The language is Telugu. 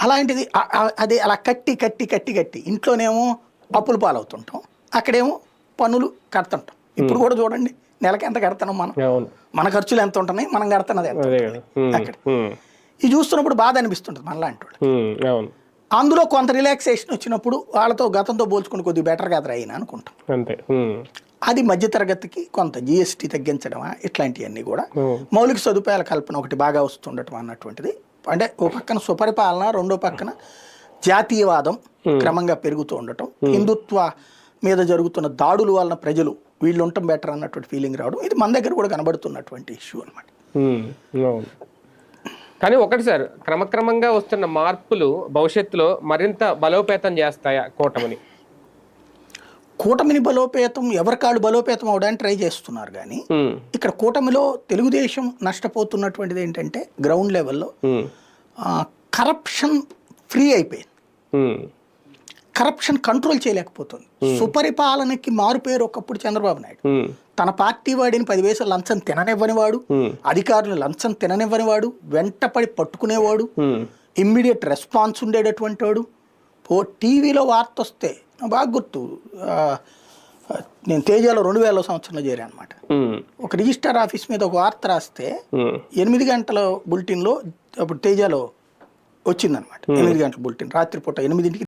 అలాంటిది అది అలా కట్టి కట్టి కట్టి కట్టి ఇంట్లోనేమో అప్పులు పాలవుతుంటాం. అక్కడేమో పన్నులు కడుతుంటాం. ఇప్పుడు కూడా చూడండి నెలకి ఎంత కడుతున్నాం మనం? మన ఖర్చులు ఎంత ఉంటున్నాయి? మనం కడుతున్నది ఎంత. అక్కడ. ఇది చూస్తున్నప్పుడు బాధ అనిపిస్తుంటుంది మనలాంటి వాళ్ళు అందులో కొంత రిలాక్సేషన్ వచ్చినప్పుడు వాళ్ళతో గతంతో పోల్చుకుని కొద్దిగా బెటర్ కదా అయినా అనుకుంటాం. అంతే. అది మధ్యతరగతికి కొంత జిఎస్టీ తగ్గించడమా? ఇట్లాంటివన్నీ కూడా. మౌలిక సదుపాయాల కల్పన ఒకటి బాగా వస్తుండటం అన్నటువంటిది అంటే ఓ పక్కన సుపరిపాలన రెండో పక్కన జాతీయవాదం క్రమంగా పెరుగుతూ ఉండటం. హిందుత్వ మీద జరుగుతున్న దాడుల వలన ప్రజలు వీళ్ళు ఉండటం బెటర్ అన్నటువంటి ఫీలింగ్ రావడం. ఇది మన దగ్గర కూడా కనబడుతున్నటువంటి ఇష్యూ అనమాట కానీ ఒకటి సార్ క్రమక్రమంగా వస్తున్న మార్పులు భవిష్యత్తులో మరింత బలోపేతం చేస్తాయా కూటమిని? కూటమిని బలోపేతం ఎవరికాళ్ళు బలోపేతం అవడానికి ట్రై చేస్తున్నారు కానీ. ఇక్కడ కూటమిలో తెలుగుదేశం నష్టపోతున్నటువంటిది ఏంటంటే గ్రౌండ్ లెవెల్లో. కరప్షన్ ఫ్రీ అయిపోయింది. కరప్షన్ కంట్రోల్ చేయలేకపోతుంది సుపరిపాలనకి మారుపేరు ఒకప్పుడు చంద్రబాబు నాయుడు. తన పార్టీ వాడిని పది వేసలు లంచం తిననివ్వని వాడు ఉమ్. అధికారులు లంచం తిననివ్వని వాడు వెంటపడి పట్టుకునేవాడు. ఇమ్మీడియట్ రెస్పాన్స్ ఉండేటటువంటి వాడు టీవీలో వార్త వస్తే బాగా గుర్తు. నేను తేజాలో రెండు వేల సంవత్సరంలో చేరాను అనమాట. ఒక రిజిస్టర్ ఆఫీస్ మీద ఒక వార్త రాస్తే. ఎనిమిది గంటల బులెటిన్లో అప్పుడు తేజాలో వచ్చిందనమాట ఎనిమిది గంటల బులెటిన్. రాత్రిపూట ఎనిమిదింటికి